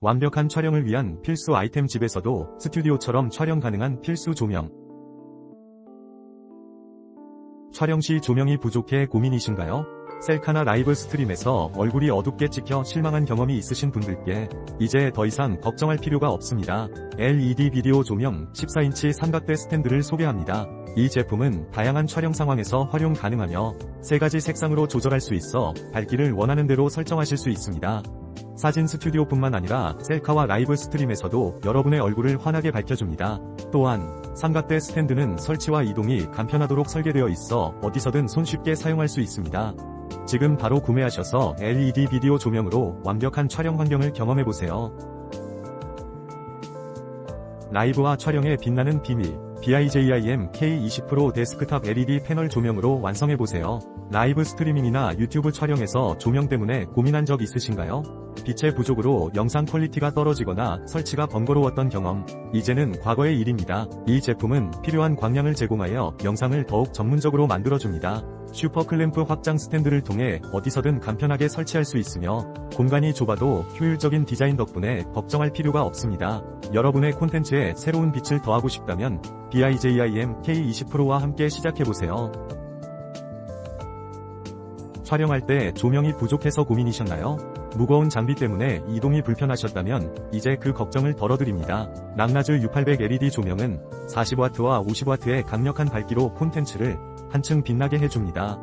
완벽한 촬영을 위한 필수 아이템 집에서도 스튜디오처럼 촬영 가능한 필수 조명. 촬영 시 조명이 부족해 고민이신가요? 셀카나 라이브 스트림에서 얼굴이 어둡게 찍혀 실망한 경험이 있으신 분들께 이제 더 이상 걱정할 필요가 없습니다. LED 비디오 조명 14인치 삼각대 스탠드를 소개합니다. 이 제품은 다양한 촬영 상황에서 활용 가능하며 세 가지 색상으로 조절할 수 있어 밝기를 원하는 대로 설정하실 수 있습니다. 사진 스튜디오뿐만 아니라 셀카와 라이브 스트림에서도 여러분의 얼굴을 환하게 밝혀줍니다. 또한 삼각대 스탠드는 설치와 이동이 간편하도록 설계되어 있어 어디서든 손쉽게 사용할 수 있습니다. 지금 바로 구매하셔서 LED 비디오 조명으로 완벽한 촬영 환경을 경험해보세요. 라이브와 촬영에 빛나는 비밀 BIJIM K20 프로 데스크탑 LED 패널 조명으로 완성해보세요. 라이브 스트리밍이나 유튜브 촬영에서 조명 때문에 고민한 적 있으신가요? 빛의 부족으로 영상 퀄리티가 떨어지거나 설치가 번거로웠던 경험, 이제는 과거의 일입니다. 이 제품은 필요한 광량을 제공하여 영상을 더욱 전문적으로 만들어줍니다. 슈퍼 클램프 확장 스탠드를 통해 어디서든 간편하게 설치할 수 있으며 공간이 좁아도 효율적인 디자인 덕분에 걱정할 필요가 없습니다. 여러분의 콘텐츠에 새로운 빛을 더하고 싶다면 BIJIM K20 프로와 함께 시작해보세요. 촬영할 때 조명이 부족해서 고민이셨나요? 무거운 장비 때문에 이동이 불편하셨다면 이제 그 걱정을 덜어드립니다. 랑라즈 U800 LED 조명은 40W와 50W의 강력한 밝기로 콘텐츠를 한층 빛나게 해줍니다.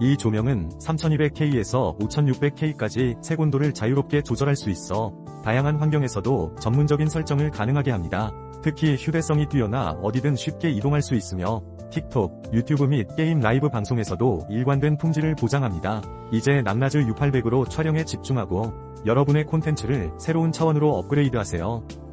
이 조명은 3200K에서 5600K까지 색온도를 자유롭게 조절할 수 있어 다양한 환경에서도 전문적인 설정을 가능하게 합니다. 특히 휴대성이 뛰어나 어디든 쉽게 이동할 수 있으며 틱톡, 유튜브 및 게임 라이브 방송에서도 일관된 품질을 보장합니다. 이제 낭라즈 U800으로 촬영에 집중하고 여러분의 콘텐츠를 새로운 차원으로 업그레이드하세요.